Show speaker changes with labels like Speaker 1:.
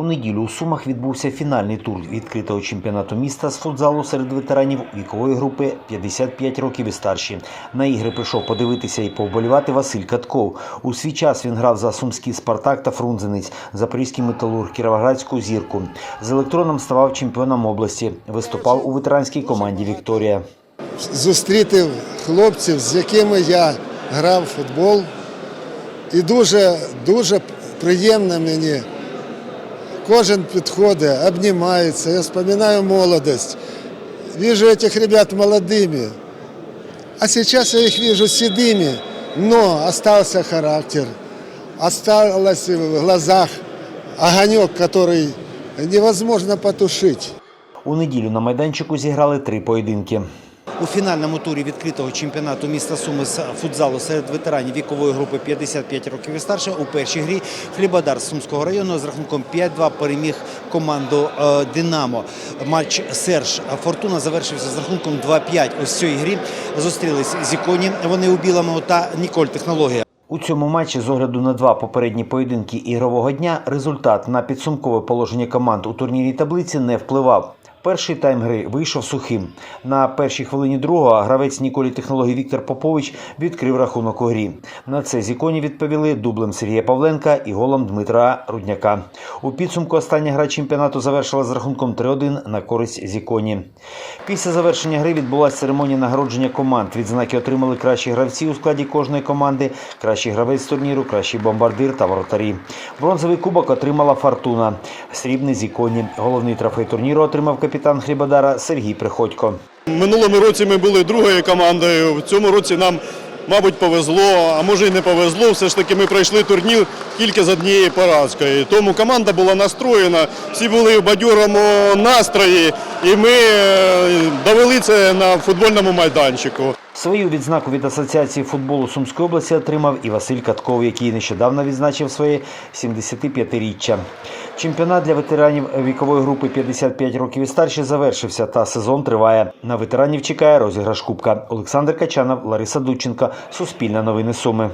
Speaker 1: У неділю у Сумах відбувся фінальний тур відкритого чемпіонату міста з футзалу серед ветеранів вікової групи 55 років і старші. На ігри прийшов подивитися і повболівати Василь Катков. У свій час він грав за сумський Спартак та Фрунзенець, Запорізький металург, Кіровоградську зірку. З електроном ставав чемпіоном області. Виступав у ветеранській команді Вікторія.
Speaker 2: зустріти хлопців, з якими я грав в футбол. І дуже, дуже приємно мені. Кожен підходить, обнімається. Я вспоминаю молодость. Вижу этих ребят молодыми. А сейчас я их вижу седыми, но остался характер. Осталось в глазах огонек, который невозможно потушить.
Speaker 1: У неділю на майданчику зіграли три поєдинки.
Speaker 3: У фінальному турі відкритого чемпіонату міста Суми з футзалу серед ветеранів вікової групи 55 років і старше у першій грі Хлібодар з Сумського району з рахунком 5-2 переміг команду е, Динамо. Матч Серж Фортуна завершився з рахунком 2-5. Ось цій грі зустрілись Зіконі. Вони у білому та Ніколь Технологія.
Speaker 1: У цьому матчі з огляду на два попередні поєдинки ігрового дня результат на підсумкове положення команд у турнірній таблиці не впливав. Перший тайм гри вийшов сухим. На першій хвилині другого гравець Ніколі технології Віктор Попович відкрив рахунок у грі. На це зіконі відповіли дублем Сергія Павленка і голом Дмитра Рудняка. У підсумку остання гра чемпіонату завершила з рахунком 3-1 на користь зіконі. Після завершення гри відбулася церемонія нагородження команд. Відзнаки отримали кращі гравці у складі кожної команди, кращий гравець турніру, кращий бомбардир та воротарі. Бронзовий кубок отримала Фортуна, срібний зіконі. Головний трофей турніру отримав капітан Хлібодара Сергій Приходько.
Speaker 4: Минулому році ми були другою командою. В цьому році нам, мабуть, повезло, а може і не повезло. Все ж таки ми пройшли турнір тільки з однією поразкою. Тому команда була настроєна, всі були в бадьорому настрої, і ми е, довели це на футбольному майданчику.
Speaker 1: Свою відзнаку від Асоціації футболу Сумської області отримав і Василь Катков, який нещодавно відзначив своє 75-річчя. Чемпіонат для ветеранів вікової групи 55 років і старші завершився, та сезон триває. На ветеранів чекає розіграш кубка. Олександр Качанов, Лариса Дудченко, Суспільне новини Суми.